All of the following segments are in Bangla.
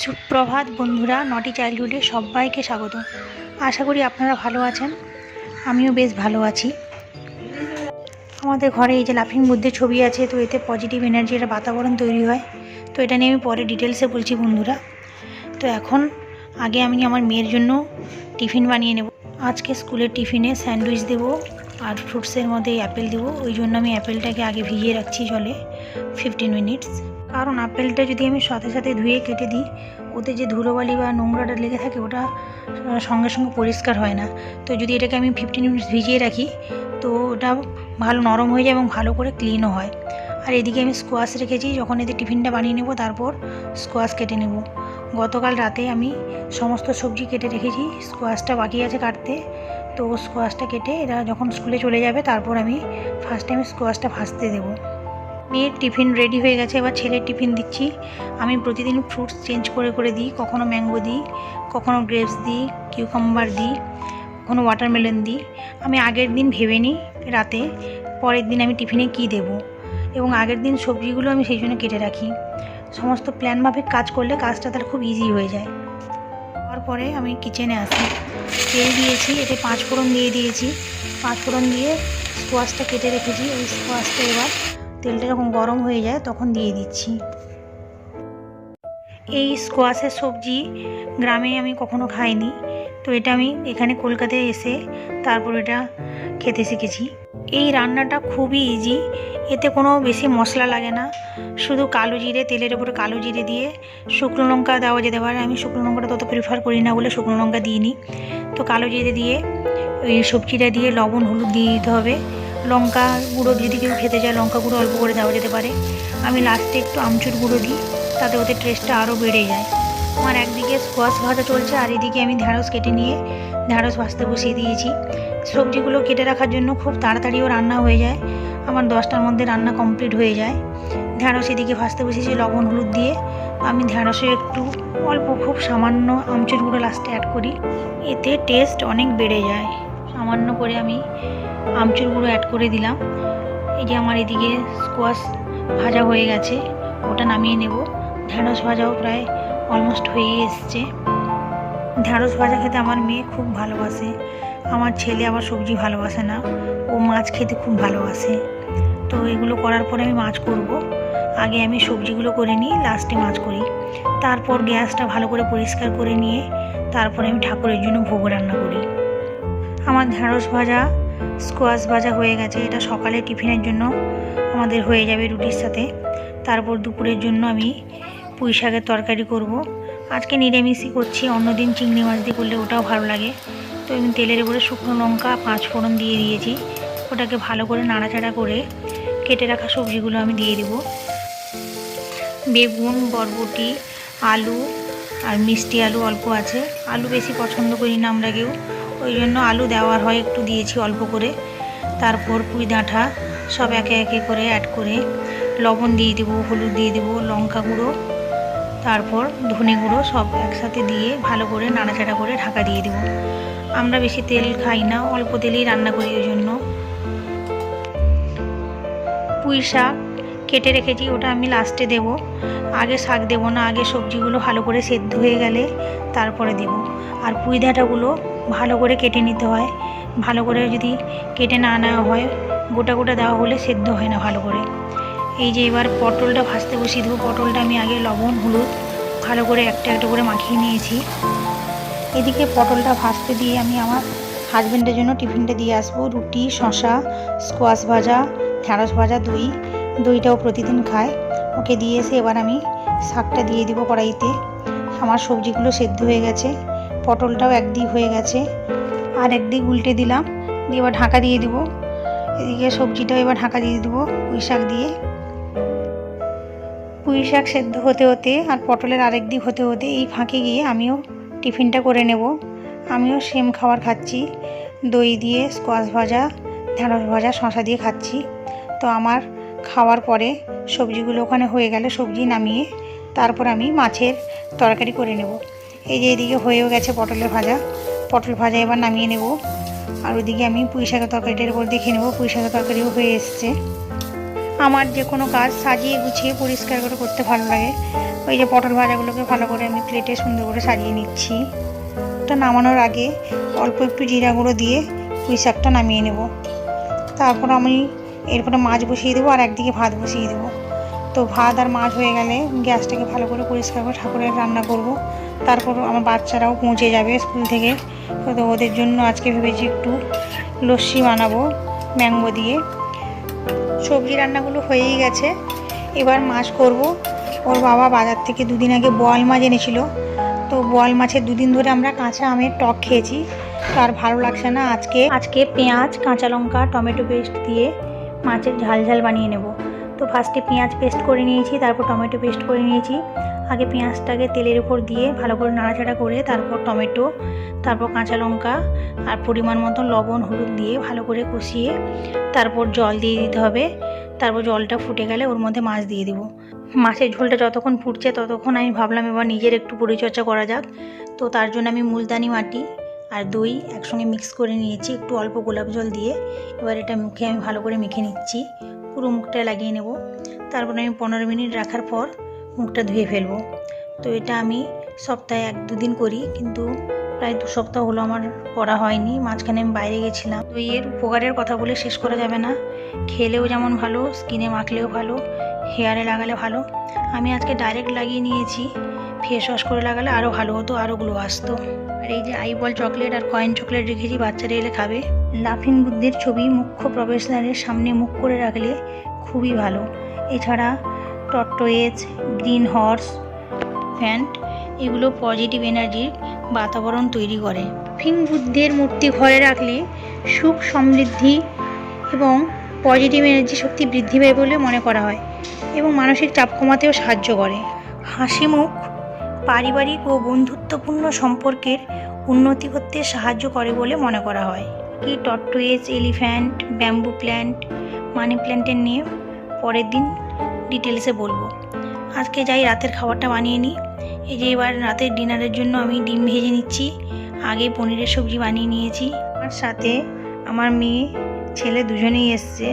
সুপ্রভাত বন্ধুরা নটি চাইল্ডহুডে সবাইকে স্বাগত। আশা করি আপনারা ভালো আছেন, আমিও বেশ ভালো আছি। আমাদের ঘরে এই যে লাফিং বুদ্ধের ছবি আছে, তো এতে পজিটিভ এনার্জি একটা বাতাবরণ তৈরি হয়। তো এটা নিয়ে আমি পরে ডিটেলসে বলছি বন্ধুরা। তো এখন আগে আমি আমার মেয়ের জন্য টিফিন বানিয়ে নেব। আজকে স্কুলের টিফিনে স্যান্ডউইচ দেবো আর ফ্রুটসের মধ্যে অ্যাপেল দেবো। ওই জন্য আমি অ্যাপেলটাকে আগে ভিজিয়ে রাখছি জলে ফিফটিন মিনিটস কারণ আপেলটা যদি আমি সাথে সাথে ধুয়ে কেটে দিই, ওতে যে ধুলোবালি বা নোংরাটা লেগে থাকে, ওটা সঙ্গে সঙ্গে পরিষ্কার হয় না। তো যদি এটাকে আমি ফিফটিন মিনিটস ভিজিয়ে রাখি, তো ওটা ভালো নরম হয়ে যায় এবং ভালো করে ক্লিনও হয়। আর এদিকে আমি স্কোয়াশ রেখেছি, যখন এতে টিফিনটা বানিয়ে নেব, তারপর স্কোয়াশ কেটে নেব। গতকাল রাতে আমি সমস্ত সবজি কেটে রেখেছি স্কোয়াশটা বাকি আছে কাটতে। তো স্কোয়াশটা কেটে এরা যখন স্কুলে চলে যাবে, তারপর আমি ফার্স্ট টাইম স্কোয়াশটা ভাজতে দেবো। মেয়ের টিফিন রেডি হয়ে গেছে, এবার ছেলের টিফিন দিচ্ছি। আমি প্রতিদিন ফ্রুটস চেঞ্জ করে করে দিই, কখনো ম্যাঙ্গো দিই, কখনো গ্রেপস দিই কিউকাম্বার দিই, কখনো ওয়াটারমেলন দিই। আমি আগের দিন ভেবে নিই রাতে, পরের দিন আমি টিফিনে কী দেবো এবং আগের দিন সবজিগুলো আমি সেই জন্য কেটে রাখি। সমস্ত প্ল্যান মাফিক কাজ করলে কাজটা তার খুব ইজি হয়ে যায়। তারপরে আমি কিচেনে আসি। তেল দিয়েছি, এতে পাঁচ ফোড়ন দিয়ে দিয়েছি। পাঁচ ফোড়ন দিয়ে স্কোয়াশটা কেটে রেখেছি। ওই স্কোয়াশটা এবার তেলটা যখন গরম হয়ে যায় তখন দিয়ে দিচ্ছি। এই স্কোয়াশের সবজি গ্রামে আমি কখনো খাইনি। তো এটা আমি এখানে কলকাতায় এসে তারপর এটা খেতে শিখেছি। এই রান্নাটা খুবই ইজি এতে কোনো বেশি মশলা লাগে না। শুধু কালো জিরে, তেলের উপরে কালো জিরে দিয়ে শুকনো লঙ্কা দেওয়া যেতে পারে। আমি শুকনো লঙ্কাটা তত প্রিফার করি না বলে শুকনো লঙ্কা দিইনি। তো কালো জিরে দিয়ে ওই সবজিটা দিয়ে লবণ, হলুদ দিয়ে দিতে হবে। লঙ্কা গুঁড়ো যদি কেউ খেতে চায়, লঙ্কা গুঁড়ো অল্প করে দেওয়া যেতে পারে। আমি লাস্টে একটু আমচুর গুঁড়ো দিই, তাতে ওদের টেস্টটা আরও বেড়ে যায়। আমার একদিকে স্কোয়াশ ভাজা চলছে, আর এদিকে আমি ঢ্যাঁড়স কেটে নিয়ে ঢ্যাঁড়স ভাজতে বসিয়ে দিয়েছি। সবজিগুলো কেটে রাখার জন্য খুব তাড়াতাড়িও রান্না হয়ে যায়। আমার দশটার মধ্যে রান্না কমপ্লিট হয়ে যায়। ঢ্যাঁড়স এদিকে ভাজতে বসিয়েছি, লবণ হলুদ দিয়ে। আমি ঢ্যাঁড়সে একটু অল্প খুব সামান্য আমচুর গুঁড়ো লাস্টে অ্যাড করি। এতে টেস্ট অনেক বেড়ে যায়। সামান্য করে আমি আমচুর গুঁড়ো অ্যাড করে দিলাম। এই যে আমার এদিকে স্কোয়াশ ভাজা হয়ে গেছে, ওটা নামিয়ে নেব। ঢ্যাঁড়স ভাজাও প্রায় অলমোস্ট হয়ে এসছে। ঢ্যাঁড়স ভাজা খেতে আমার মেয়ে খুব ভালোবাসে। আমার ছেলে আবার সবজি ভালোবাসে না, ও মাছ খেতে খুব ভালোবাসে। তো এগুলো করার পরে আমি মাছ করব। আগে আমি সবজিগুলো করে নিই লাস্টে মাছ করি। তারপর গ্যাসটা ভালো করে পরিষ্কার করে নিয়ে, তারপরে আমি ঠাকুরের জন্য ভোগ রান্না করি। আমার ঢ্যাঁড়স ভাজা স্কোয়াশ ভাজা হয়ে গেছে। এটা সকালে টিফিনের জন্য আমাদের হয়ে যাবে রুটির সাথে। তারপর দুপুরের জন্য আমি পুঁই শাকের তরকারি করব। আজকে নিরামিষই করছি, অন্যদিন চিংড়ি মাছ দিয়ে করলে ওটাও ভালো লাগে। তো আমি তেলের উপরে শুকনো লঙ্কা, পাঁচ ফোড়ন দিয়ে দিয়েছি। ওটাকে ভালো করে নাড়াচাড়া করে কেটে রাখা সবজিগুলো আমি দিয়ে দেবো। বেগুন, বরবটি, আলু আর মিষ্টি আলু অল্প আছে। আলু বেশি পছন্দ করি না আমরা কেউ। ওই জন্য আলু দেওয়ার হয়, একটু দিয়েছি অল্প করে। তারপর পুঁই ডাঁটা সব একে একে করে অ্যাড করে লবণ দিয়ে দেবো, হলুদ দিয়ে দেবো, লঙ্কা গুঁড়ো। তারপর ধনে গুঁড়ো সব একসাথে দিয়ে ভালো করে নাড়াচাড়া করে ঢাকা দিয়ে দেবো। আমরা বেশি তেল খাই না, অল্প তেলেই রান্না করি ওই জন্য। পুঁই শাক কেটে রেখেছি, ওটা আমি লাস্টে দেব। আগে শাক দেবো না, আগে সবজিগুলো ভালো করে সেদ্ধ হয়ে গেলে তারপরে দেব। আর পুঁই ডাঁটাগুলো ভালো করে কেটে নিতে হয়। ভালো করে যদি কেটে না নেওয়া হয়, গোটা গোটা দেওয়া হলে সেদ্ধ হয় না ভালো করে। এই যে এবার পটলটা ভাজতে বসিয়ে দেবো। পটলটা আমি আগে লবণ, হলুদ, ভালো করে একটা একটা করে মাখিয়ে নিয়েছি। এদিকে পটলটা ভাজতে দিয়ে আমি আমার হাজব্যান্ডের জন্য টিফিনটা দিয়ে আসব। রুটি শশা স্কোয়াশ ভাজা, ঢ্যাঁড়স ভাজা, দই। দইটাও প্রতিদিন খায়। ওকে দিয়ে এসে এবার আমি শাকটা দিয়ে দিব কড়াইতে। আমার সবজিগুলো সেদ্ধ হয়ে গেছে। পটলটাও একদিক হয়ে গেছে। আর একদিক উল্টে দিলাম। দিয়ে এবার ঢাকা দিয়ে দিব। এদিকে সবজিটাও এবার ঢাকা দিয়ে দেবো পুঁই শাক দিয়ে। পুঁই শাক সেদ্ধ হতে হতে আর পটলের আরেক দিক হতে হতে এই ফাঁকে গিয়ে আমিও টিফিনটা করে নেব। আমিও সেম খাবার খাচ্ছি। দই দিয়ে স্কোয়াশ ভাজা ঢ্যাঁড়স ভাজা শশা দিয়ে খাচ্ছি। তো আমার খাওয়ার পরে সবজিগুলো ওখানে হয়ে গেলে সবজি নামিয়ে তারপর আমি মাছের তরকারি করে নেব। এই যে এদিকে হয়েও গেছে পটলের ভাজা। পটল ভাজা এবার নামিয়ে নেব। আর ওইদিকে আমি পুঁই শাকের তরকারিটার উপর দেখে নেব। পুঁই শাকের তরকারিও হয়ে এসছে। আমার যে কোনো কাজ সাজিয়ে গুছিয়ে পরিষ্কার করে করতে ভালো লাগে। ওই যে পটল ভাজাগুলোকে ভালো করে আমি প্লেটে সুন্দর করে সাজিয়ে নিচ্ছি। এটা নামানোর আগে অল্প একটু জিরা গুঁড়ো দিয়ে পুঁই শাকটা নামিয়ে নেব। তারপর আমি এরপরে মাছ বসিয়ে দেবো আর একদিকে ভাত বসিয়ে দেবো। তো ভাত আর মাছ হয়ে গেলে গ্যাসটাকে ভালো করে পরিষ্কার করে ঠাকুরের রান্না করব। তারপর আমার বাচ্চারাও পৌঁছে যাবে স্কুল থেকে। তো ওদের জন্য আজকে ভেবেছি একটু লস্যি বানাবো, ম্যাঙ্গো দিয়ে। সবজি রান্নাগুলো হয়েই গেছে। এবার মাছ করব। ওর বাবা বাজার থেকে দুদিন আগে বোয়াল মাছ এনেছিল। তো বোয়াল মাছের দুদিন ধরে আমরা কাঁচা আমের টক খেয়েছি। তো আর ভালো লাগছে না আজকে। আজকে পেঁয়াজ, কাঁচা লঙ্কা, টমেটো পেস্ট দিয়ে মাছের ঝাল ঝাল বানিয়ে নেব। তো ফার্স্টে পেঁয়াজ পেস্ট করে নিয়েছি, তারপর টমেটো পেস্ট করে নিয়েছি। আগে পেঁয়াজটাকে তেলের উপর দিয়ে ভালো করে নাড়াচাড়া করে, তারপর টমেটো, তারপর কাঁচা লঙ্কা আর পরিমাণ মতো লবণ, হলুদ দিয়ে ভালো করে কষিয়ে তারপর জল দিয়ে দিতে হবে। তারপর জলটা ফুটে গেলে ওর মধ্যে মাছ দিয়ে দেবো। মাছের ঝোলটা যতক্ষণ ফুটছে ততক্ষণ আমি ভাবলাম এবার নিজের একটু পরিচর্যা করা যাক। তো তার জন্য আমি মুলতানি মাটি আর দই একসঙ্গে মিক্স করে নিয়েছি, একটু অল্প গোলাপ জল দিয়ে। এবার এটা মুখে আমি ভালো করে মেখে নিচ্ছি। পুরো মুখটা লাগিয়ে নেব। তারপর আমি পনেরো মিনিট রাখার পর মুখটা ধুয়ে ফেলব। তো এটা আমি সপ্তাহে এক দুদিন করি, কিন্তু প্রায় দু সপ্তাহ হলো আমার করা হয়নি। মাঝখানে আমি বাইরে গেছিলাম। তো এর উপকারের কথা বলে শেষ করা যাবে না। খেলেও যেমন ভালো, স্কিনে মাখলেও ভালো, হেয়ারে লাগালে ভালো। আমি আজকে ডাইরেক্ট লাগিয়ে নিয়েছি। ফেস ওয়াশ করে লাগালে আরও ভালো হতো আরও গ্লো আসতো। আর এই যে আইবল চকলেট আর কয়েন চকলেট রেখেছি, বাচ্চারা এলে খাবে। লাফিং বুদ্ধের ছবি মুখ্য প্রবেশদ্বারের সামনে মুখ করে রাখলে খুবই ভালো। এছাড়া টটয়েজ গ্রিন হর্স, ফ্যান্ট এগুলো পজিটিভ এনার্জির বাতাবরণ তৈরি করে। ফিং বুদ্ধের মূর্তি ঘরে রাখলে সুখ, সমৃদ্ধি এবং পজিটিভ এনার্জি শক্তি বৃদ্ধি পায় বলে মনে করা হয় এবং মানসিক চাপ কমাতেও সাহায্য করে। হাসি মুখ পারিবারিক ও বন্ধুত্বপূর্ণ সম্পর্কের উন্নতি করতে সাহায্য করে বলে মনে করা হয়। কি tortoise elephant, bamboo plant, money প্ল্যান্টের নিয়ে পরের দিন ডিটেলসে বলব। আজকে যাই রাতের খাবারটা বানিয়ে নিই। এই যে এবার রাতের ডিনারের জন্য আমি ডিম ভেজে নিচ্ছি। আগে পনিরের সবজি বানিয়ে নিয়েছি। আমার সাথে আমার মেয়ে, ছেলে দুজনেই এসছে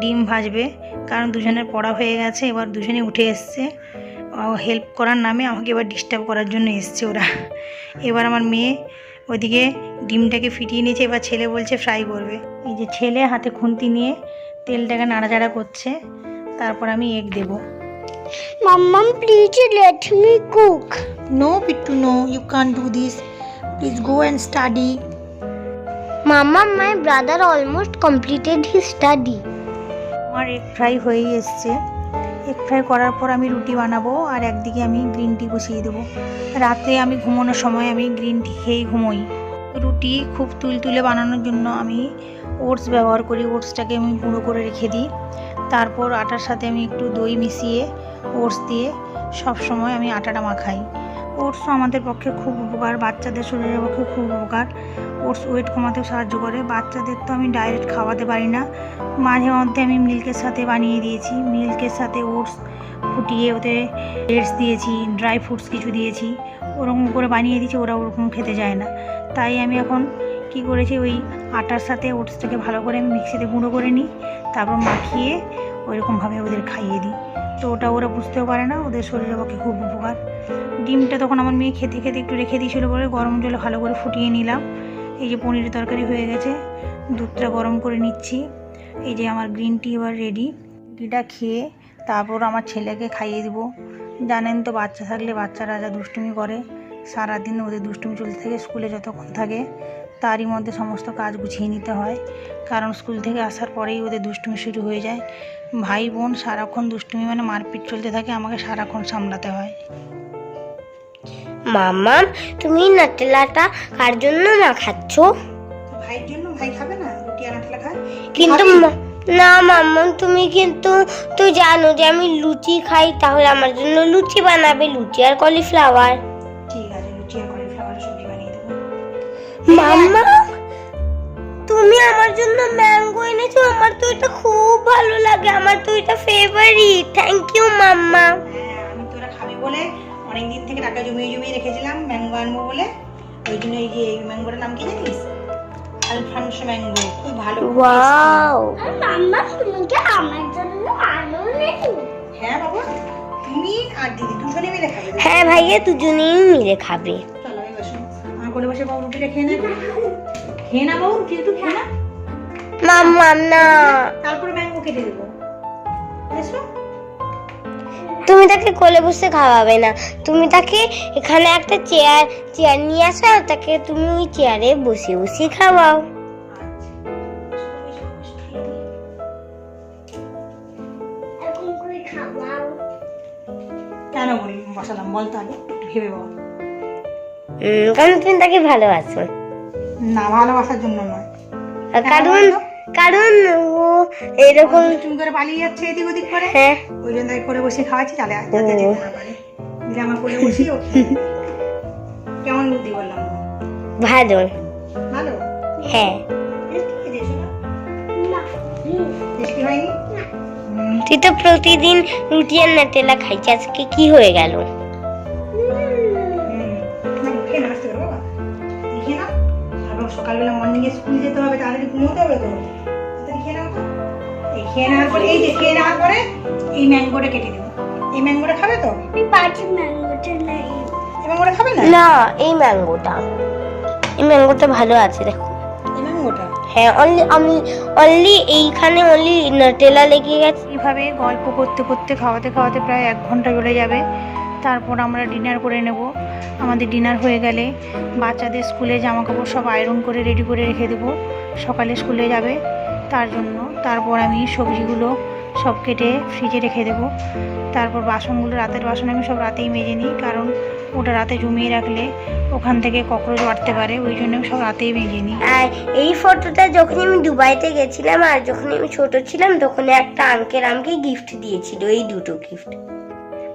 ডিম ভাজবে। কারণ দুজনের পড়া হয়ে গেছে, এবার দুজনে উঠে এসছে। হেল্প করার নামে আমাকে এবার ডিস্টার্ব করার জন্য এসছে ওরা। এবার আমার মেয়ে ওদিকে ডিমটাকে ফিটিয়ে নিয়েছে এবার ছেলে বলছে ফ্রাই করবে। এই যে ছেলে হাতে খুন্তি নিয়ে তেলটাকে নাড়াচাড়া করছে তারপর আমি এগ দেব। মাম্মাম please let me cook no Pitu no you can do this please go and study মাম্মাম my brother almost completed his study আমার এগ ফ্রাই হয়ে এসেছে। এগ ফ্রাই করার পর আমি রুটি বানাবো আর একদিকে আমি গ্রিন টি বসিয়ে দেবো। রাতে আমি ঘুমানোর সময় আমি গ্রিন টি খেয়েই ঘুমোই। রুটি খুব তুলতুলে বানানোর জন্য আমি ওটস ব্যবহার করি। ওটসটাকে আমি গুঁড়ো করে রেখে দিই। তারপর আটার সাথে আমি একটু দই মিশিয়ে ওটস দিয়ে সব সময় আমি আটাটা মাখাই। ওটসও আমাদের পক্ষে খুব উপকার, বাচ্চাদের শরীরের পক্ষে খুব উপকার। ওটস ওয়েট কমাতেও সাহায্য করে। বাচ্চাদের তো আমি ডাইরেক্ট খাওয়াতে পারি না। মাঝে মধ্যে আমি মিল্কের সাথে বানিয়ে দিয়েছি। মিল্কের সাথে ওটস ফুটিয়ে ওতে ডেটস দিয়েছি ড্রাই ফ্রুটস কিছু দিয়েছি। ওরকম করে বানিয়ে দিয়েছি, ওরা ওরকম খেতে যায় না। তাই আমি এখন কি করেছি, ওই আটার সাথে ওটসটাকে ভালো করে আমি মিক্সিতে গুঁড়ো করে নিই। তারপর মাখিয়ে ওইরকমভাবে ওদের খাইয়ে দিই। তো ওটা ওরা বুঝতেও পারে না, ওদের শরীরের পক্ষে খুব উপকার। ডিমটা তখন আমার মেয়ে খেতে খেতে একটু রেখে দিয়েছিলো বলে গরম জলে ভালো করে ফুটিয়ে নিলাম। এই যে পনিরের তরকারি হয়ে গেছে, দুধটা গরম করে নিচ্ছি। এই যে আমার গ্রিন টি এবার রেডি টিটা খেয়ে তারপর আমার ছেলেকে খাইয়ে দিব। জানেন তো, বাচ্চা থাকলে বাচ্চারা যা দুষ্টুমি করে, সারাদিন ওদের দুষ্টুমি চলতে থাকে, স্কুলে যতক্ষণ থাকে, তারই মধ্যে সমস্ত কাজ গুছিয়ে নিতে হয়। কারণ স্কুল থেকে আসার পরেই ওদের দুষ্টুমি শুরু হয়ে যায়। ভাই বোন সারাক্ষণ দুষ্টুমি মানে মারপিট চলতে থাকে, আমাকে সারাক্ষণ সামলাতে হয়। মামা তুমি নাটেলাটা কার জন্য না খাচ্ছ? ভাইয়ের জন্য? ভাই খাবে না? রুটি আর আটলা খায়? কিন্তু না মাম্মা তুমি কিন্তু তো জানো যে আমি লুচি খাই তাহলে আমার জন্য লুচি বানাবে লুচি আর কলিফ্লাওয়ার। ঠিক আছে লুচি আর কলিফ্লাওয়ার সবজি বানিয়ে দেবো। মাম্মা তুমি আমার জন্য ম্যাঙ্গো এনেছো আমার তো এটা খুব ভালো লাগে আমার তো এটা ফেভারিট থ্যাংক ইউ মাম্মা হ্যাঁ আমি তোরা খাবি বলে অনেক দিন থেকে টাকা জমিয়ে জমিয়ে রেখেছিলাম ম্যাঙ্গো আনব বলে। ওই জন্য এই যে এই ম্যাঙ্গোটার নাম কি জানিস? আলফানসো ম্যাঙ্গো খুব ভালো। ওয়াও মাম্মা তুমি কি আমার জন্য আনো tasty। হ্যাঁ বাবা তুমি আর দিদি দুজনে মিলে খাবে। হ্যাঁ ভাইয়া দুজনেই মিলে খাবে। চলো এই বসো আমার কোলে বসে বাবু রুটিটা খেয়ে নে। খেয়ে না বাবু রুটি একটু খেয়ে না মাম্মাম না। তারপরে ম্যাঙ্গো কেটে দেবো। এসো। তুমি তাকে কোলে বসে খাওয়াবে না। তুমি তাকে এখানে একটা চেয়ার চেয়ার নিয়ে আসো আর তাকে তুমি ওই চেয়ারে বসে বসে খাওয়াও। কেন বলি বসালাম বল একটু ভেবে বল। উম, কারণ তুমি তাকে ভালোবাসো। না ভালোবাসার জন্য নয়। কারণ? কারণ ও এরকম তুমি করে পালিয়ে যাচ্ছে এদিক ওদিক করে। হ্যাঁ। ওই জন্য করে বসে খাওয়াচ্ছি তাহলে আর যাতে যেতে না পারে দিলে আমার কোলে বসি ও কেমন বুদ্ধি বললাম ভালো। ভালো? হ্যাঁ। তুই তো প্রতিদিন রুটি আর নাটেলা খাইছি আজকে কি হয়ে গেল? সকালবেলা মর্নিং স্কুল যেতে হবে তাড়াতাড়ি ঘুমোতে হবে তো। খেয়ে নাও এই খেয়ে নেওয়ার পরে এই যে খেয়ে নেওয়ার পরে এই ম্যাঙ্গোটা কেটে দেবো। এই ম্যাঙ্গোটা খাবে তো? এই ম্যাঙ্গোটা খাবে না? না এই ম্যাঙ্গোটা এই ম্যাঙ্গোটা ভালো আছে দেখো। এই ম্যাঙ্গোটা হ্যাঁ অনলি আমি অনলি এইখানে অনলি নাটেলা লেগে গেছে। এইভাবে গল্প করতে করতে খাওয়াতে খাওয়াতে প্রায় এক ঘণ্টা চলে যাবে। তারপর আমরা ডিনার করে নেব। আমাদের ডিনার হয়ে গেলে বাচ্চাদের স্কুলে জামা কাপড় সব আয়রন করে রেডি করে রেখে দেবো। সকালে স্কুলে যাবে। তার জন্য। তারপর আমি সবজিগুলো সব কেটে ফ্রিজে রেখে দেবো। তারপর বাসনগুলো রাতের বাসন আমি সব রাতেই মেজে নিই কারণ ওটা রাতে জমিয়ে রাখলে ওখান থেকে ককরোচ বাড়তে পারে ওই জন্য আমি সব রাতেই মেজে নিই। আর এই ফটোটা যখন আমি দুবাইতে গেছিলাম আর যখন আমি ছোট ছিলাম তখন একটা আঙ্কেল আমাকে গিফট দিয়েছিল এই দুটো গিফট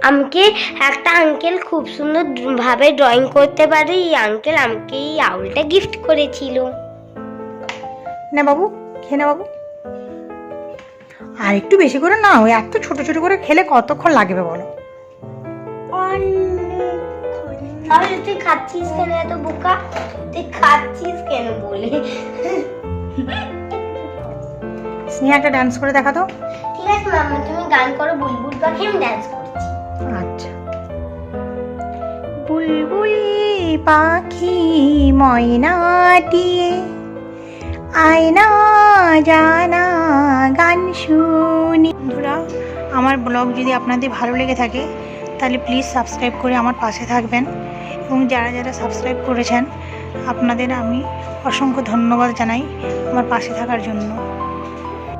আমাকে একটা আঙ্কেল খুব সুন্দর ভাবে ড্রয়িং করতে পারে এই আঙ্কেল আমাকে এই আউলটা গিফট করেছিল। না বাবু খেয়ে বাবু। আর একটু বেশি করে না ওই এত ছোট ছোট করে খেলে কতক্ষণ লাগবে বলো? তাহলে তুই খাচ্ছিস কেন এত বোকা? তুই খাচ্ছিস কেন বলে? স্নেহা একটা ডান্স করে দেখা তো ঠিক আছে মাম্মা তুমি গান করো বুলবুল পাখি আমি ডান্স করছি। আচ্ছা। বুলবুলি পাখি ময়নাটি আয়না জানা গান শুনি। বন্ধুরা, আমার ব্লগ যদি আপনাদের ভালো লেগে থাকে, তাহলে প্লিজ সাবস্ক্রাইব করে আমার পাশে থাকবেন। এবং যারা যারা সাবস্ক্রাইব করেছেন, আপনাদের আমি অসংখ্য ধন্যবাদ জানাই আমার পাশে থাকার জন্য।